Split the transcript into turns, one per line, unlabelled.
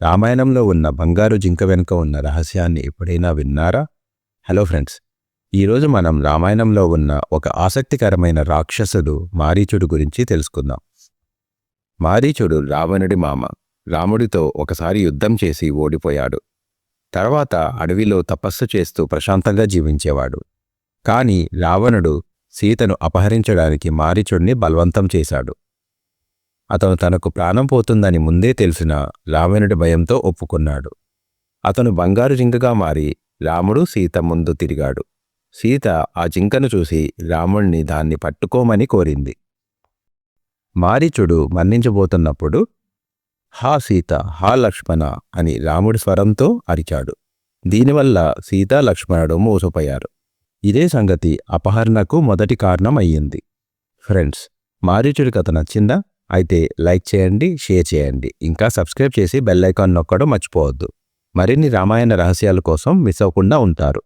రామాయణంలో ఉన్న బంగారు జింక వెనుక ఉన్న రహస్యాన్ని ఎప్పుడైనా విన్నారా? హలో ఫ్రెండ్స్ ఈరోజు మనం రామాయణంలో ఉన్న ఒక ఆసక్తికరమైన రాక్షసుడు మారీచుడు గురించి తెలుసుకుందాం. మారీచుడు రావణుడి మామ రాముడితో ఒకసారి యుద్ధం చేసి ఓడిపోయాడు. తర్వాత అడవిలో తపస్సు చేస్తూ ప్రశాంతంగా జీవించేవాడు. కాని రావణుడు సీతను అపహరించడానికి మారీచుడిని బలవంతం చేశాడు. అతను తనకు ప్రాణం పోతుందని ముందే తెలిసిన రావణుడి భయంతో ఒప్పుకున్నాడు. అతను బంగారు జింకగా మారి రాముడు సీత ముందు తిరిగాడు. సీత ఆ జింకను చూసి రాముణ్ణి దాన్ని పట్టుకోమని కోరింది. మారీచుడు మన్నించబోతున్నప్పుడు హా సీత హా లక్ష్మణ అని రాముడి స్వరంతో అరిచాడు. దీనివల్ల సీత లక్ష్మణుడు మోసపోయారు. ఇదే సంగతి అపహరణకు మొదటి కారణం అయ్యింది. ఫ్రెండ్స్ మారీచుడి కథ నచ్చిందా? అయితే లైక్ చేయండి షేర్ చేయండి. ఇంకా సబ్స్క్రైబ్ చేసి బెల్ ఐకాన్ నొక్కడం మర్చిపోవద్దు. మరిన్ని రామాయణ రహస్యాల కోసం మిస్ అవ్వకుండా ఉంటారు.